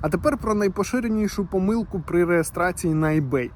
А тепер про найпоширенішу помилку при реєстрації на eBay.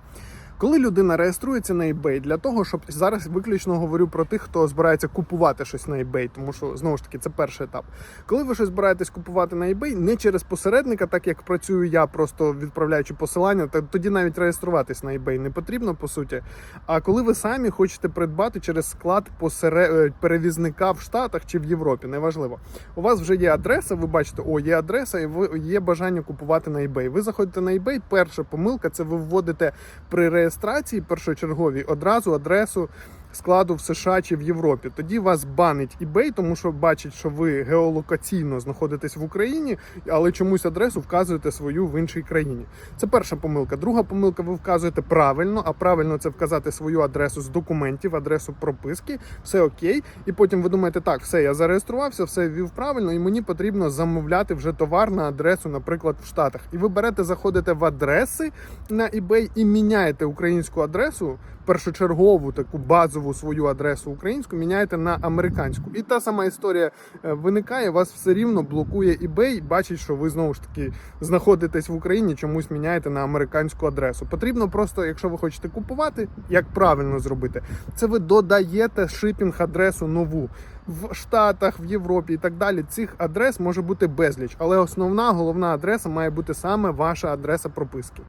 Коли людина реєструється на eBay, для того, щоб зараз виключно говорю про тих, хто збирається купувати щось на eBay, тому що знову ж таки це перший етап. Коли ви щось збираєтесь купувати на eBay, не через посередника, так як працюю я, просто відправляючи посилання, то тоді навіть реєструватись на eBay не потрібно по суті. А коли ви самі хочете придбати через склад посере... е, перевізника в Штатах чи в Європі, неважливо. У вас вже є адреса, ви бачите, о, є адреса, і ви є бажання купувати на eBay. Ви заходите на eBay, перша помилка це ви вводите при реєстрації першочерговій одразу адресу складу в США чи в Європі. Тоді вас банить eBay, тому що бачить, що ви геолокаційно знаходитесь в Україні, але чомусь адресу вказуєте свою в іншій країні. Це перша помилка. Друга помилка, ви вказуєте правильно, а правильно це вказати свою адресу з документів, адресу прописки, все окей. І потім ви думаєте, так, все, я зареєструвався, все ввів правильно, і мені потрібно замовляти вже товар на адресу, наприклад, в Штатах. І ви берете, заходите в адреси на eBay і міняєте українську адресу, першочергову таку базову свою адресу українську, міняєте на американську. І та сама історія е, виникає, вас все рівно блокує eBay, бачить, що ви знову ж таки знаходитесь в Україні, чомусь міняєте на американську адресу. Потрібно просто, якщо ви хочете купувати, як правильно зробити, це ви додаєте шипінг-адресу нову. В Штатах, в Європі і так далі цих адрес може бути безліч, але основна головна адреса має бути саме ваша адреса прописки.